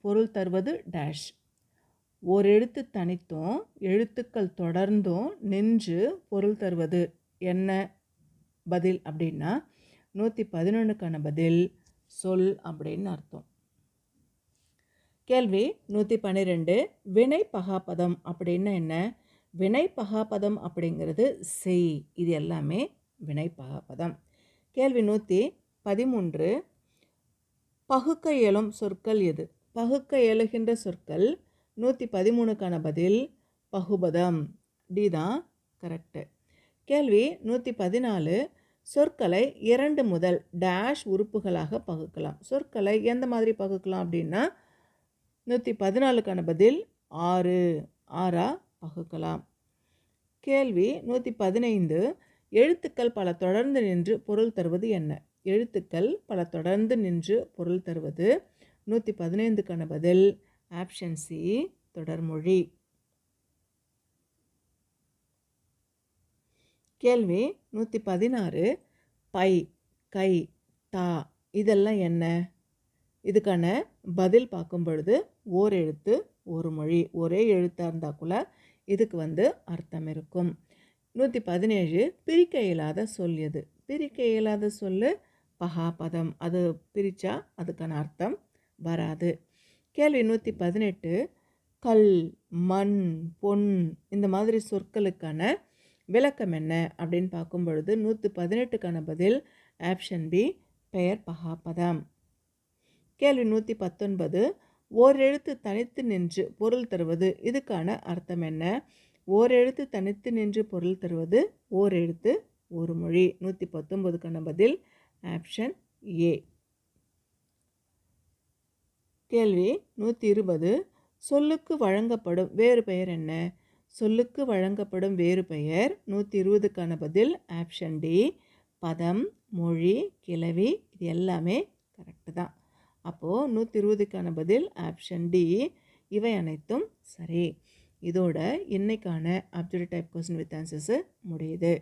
பொருள் தருவது டேஷ் ஒரு எழுத்து தனித்தும் எழுத்துக்கள் தொடர்ந்தும் நின்று பொருள் தருவது என்ன? பதில் அப்படின்னா நூற்றி பதினொன்றுக்கான பதில் சொல் அப்படின்னு அர்த்தம். கேள்வி நூற்றி பன்னிரெண்டு வினை பகாபதம் அப்படின்னா என்ன? வினை பகாபதம் அப்படிங்கிறது செய். இது எல்லாமே வினை பகாபதம். கேள்வி நூற்றி பதிமூன்று பகுக்க இயலும் சொற்கள் எது? பகுக்க இயலுகின்ற சொற்கள் நூற்றி பதிமூணுக்கான பதில் பகுபதம். டி தான் கரெக்டு கேள்வி நூற்றி பதினாலு சொற்களை இரண்டு முதல் டேஷ் உறுப்புகளாக பகுக்கலாம். சொற்களை எந்த மாதிரி பகுக்கலாம் அப்படின்னா நூற்றி பதினாலுக்கான பதில் ஆறு ஆறா பகுக்கலாம். கேள்வி நூற்றி பதினைந்து எழுத்துக்கள் பல தொடர்ந்து நின்று பொருள் தருவது என்ன? எழுத்துக்கள் பல தொடர்ந்து நின்று பொருள் தருவது நூற்றி பதினைந்துக்கான பதில் ஆப்ஷன் சி தொடர்மொழி கேள்வி நூற்றி பதினாறு பை கை தா இதெல்லாம் என்ன? இதுக்கான பதில் பார்க்கும் பொழுது ஓர் எழுத்து ஒரு மொழி. ஒரே எழுத்தாக இருந்தால் கூட இதுக்கு வந்து அர்த்தம் இருக்கும். நூற்றி பதினேழு பிரிக்க இயலாத சொல் எது? பிரிக்க இயலாத சொல் பகாபதம். அது பிரித்தா அதுக்கான அர்த்தம் வராது. கேள்வி நூற்றி பதினெட்டு கல் மண் பொன் இந்த மாதிரி சொற்களுக்கான விளக்கம் என்ன? அப்படின்னு பார்க்கும் பொழுது நூற்றி பதினெட்டுக்கான பதில் ஆப்ஷன் பி பெயர் பகாபதம். கேள்வி நூற்றி பத்தொன்பது ஓர் எழுத்து தனித்து நின்று பொருள் தருவது இதுக்கான அர்த்தம் என்ன? ஓர் எழுத்து தனித்து நின்று பொருள் தருவது ஓர் எழுத்து ஒரு மொழி. நூற்றி பத்தொன்பதுக்கான பதில் ஆப்ஷன் ஏ. கேள்வி நூற்றி இருபது சொல்லுக்கு வழங்கப்படும் வேறு பெயர் என்ன? சொல்லுக்கு வழங்கப்படும் வேறு பெயர் நூற்றி இருபதுக்கான பதில் ஆப்ஷன் டி. பதம் மொழி கிளவி இது எல்லாமே கரெக்டு தான். அப்போது நூற்றி இருபதுக்கான பதில் ஆப்ஷன் டி. இவை அனைத்தும் சரி. இதோட இன்னைக்கான object type question with answers முடியுது.